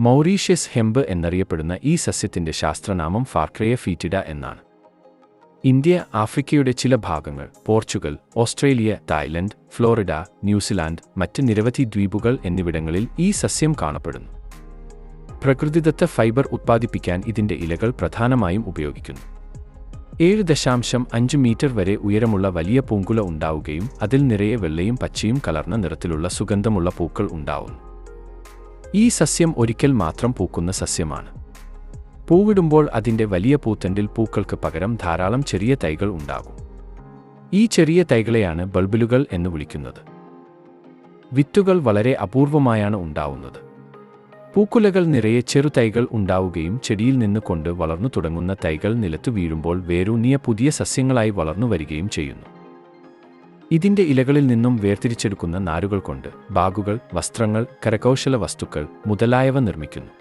Mauritius hemp എന്നറിയപ്പെടുന്ന ഈ സസ്യത്തിന്റെ ശാസ്ത്രനാമം ഫാർക്രയ ഫീറ്റിഡ എന്നാണ്. ഇന്ത്യ ആഫ്രിക്കയുടെ ചില ഭാഗങ്ങൾ Portugal Australia Thailand Florida New Zealand മറ്റ് നിരവധി ദ്വീപുകൾ എന്നിവിടങ്ങളിൽ ഈ സസ്യം കാണപ്പെടുന്നു. പ്രകൃതിദത്ത ഫൈബർ ഉത്പാദിപ്പിക്കാൻ ഇതിന്റെ ഇലകൾ പ്രധാനമായും ഉപയോഗിക്കുന്നു. ഏഴ് ദശാംശം അഞ്ച് മീറ്റർ വരെ ഉയരമുള്ള വലിയ പൂങ്കുല ഉണ്ടാവുകയും അതിൽ നിറയെ വെള്ളയും പച്ചയും കലർന്ന നിറത്തിലുള്ള സുഗന്ധമുള്ള പൂക്കൾ ഉണ്ടാവുന്നു. ഈ സസ്യം ഒരിക്കൽ മാത്രം പൂക്കുന്ന സസ്യമാണ്. പൂവിടുമ്പോൾ അതിന്റെ വലിയ പൂത്തണ്ടിൽ പൂക്കൾക്ക് പകരം ധാരാളം ചെറിയ തൈകൾ ഉണ്ടാകും. ഈ ചെറിയ തൈകളെയാണ് ബൾബിലുകൾ എന്ന് വിളിക്കുന്നത്. വിത്തുകൾ വളരെ അപൂർവമായാണ് ഉണ്ടാവുന്നത്. പൂക്കുലകൾ നിറയെ ചെറുതൈകൾ ഉണ്ടാവുകയും ചെടിയിൽ നിന്ന് കൊണ്ട് വളർന്നു തുടങ്ങുന്ന തൈകൾ നിലത്തു വീഴുമ്പോൾ വേരൂന്നിയ പുതിയ സസ്യങ്ങളായി വളർന്നു വരികയും ചെയ്യുന്നു. ഇതിന്റെ ഇലകളിൽ നിന്നും വേർതിരിച്ചെടുക്കുന്ന നാരുകൾ കൊണ്ട് ബാഗുകൾ വസ്ത്രങ്ങൾ കരകൗശല വസ്തുക്കൾ മുതലായവ നിർമ്മിക്കുന്നു.